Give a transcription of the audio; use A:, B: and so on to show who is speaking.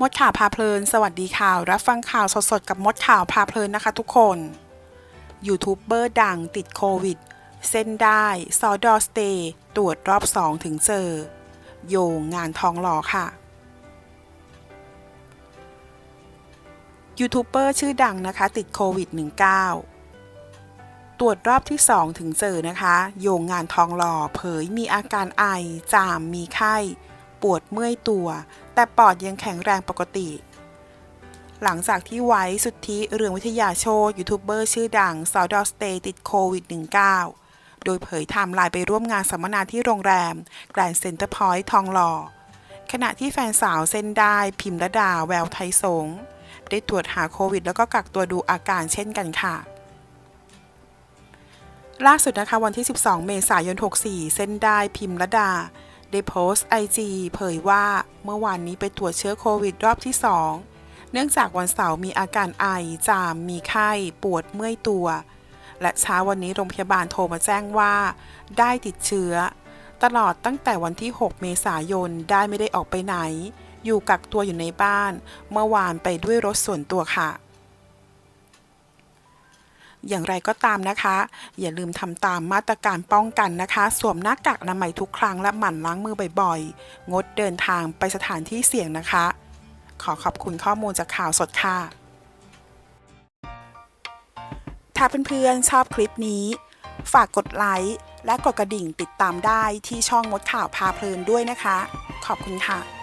A: มดข่าวพาเพลิน สวัสดีข่าว รับฟังข่าวสดๆ กับมดข่าวพาเพลินนะคะทุกคน ยูทูบเบอร์ดังติดโควิด เส้นได้ซอดอสเตย์ตรวจรอบ2ถึงเจอ โยงงานทองหล่อค่ะ ยูทูบเบอร์ชื่อดังนะคะ ติดโควิด -19 ตรวจรอบที่ 2 ถึงเจอนะคะ โยงงานทองหล่อเผยมีอาการไอ จามมีไข้ ปวดเมื่อยตัว แต่ปอดยังแข็งแรงปกติ หลังจากที่ไว้สุทธิเรืองวิทยาโชตยูทูบเบอร์ชื่อดังซอดอสเตติดโควิด -19 โดยเผยไทม์ไลน์ไปร่วมงานสัมมนาที่โรงแรมแกรนด์เซ็นเตอร์พอยท์ทองหล่อขณะที่แฟนสาวเส้นได้พิมพ์ระดาแววไทยสงได้ตรวจหาโควิด แล้วก็กักตัวดูอาการเช่นกันค่ะล่าสุดนะคะวันที่ 12 เมษายน 64 เส้นได้พิมพ์ระดา ได้โพสต์ไอจีเผยว่าเมื่อวานนี้ไปตรวจเชื้อโควิดรอบที่ 2 เนื่องจากวันเสาร์มีอาการไอ จาม มีไข้ ปวดเมื่อยตัว และเช้าวันนี้โรงพยาบาลโทรมาแจ้งว่า ได้ติดเชื้อ ตลอดตั้งแต่วันที่ 6 เมษายนได้ไม่ได้ออกไปไหน อยู่กักตัวอยู่ในบ้าน เมื่อวานไปด้วยรถส่วนตัวค่ะ อย่างไรก็ตามนะคะ อย่าลืมทำตามมาตรการป้องกันนะคะ สวมหน้ากากอนามัยทุกครั้งและหมั่นล้างมือบ่อยๆ งดเดินทางไปสถานที่เสี่ยงนะคะ ขอขอบคุณข้อมูลจากข่าวสดค่ะ ถ้าเพื่อนๆชอบคลิปนี้ ฝากกดไลค์และกดกระดิ่งติดตามได้ที่ช่องมดข่าวพาเพลินด้วยนะคะ ขอบคุณค่ะ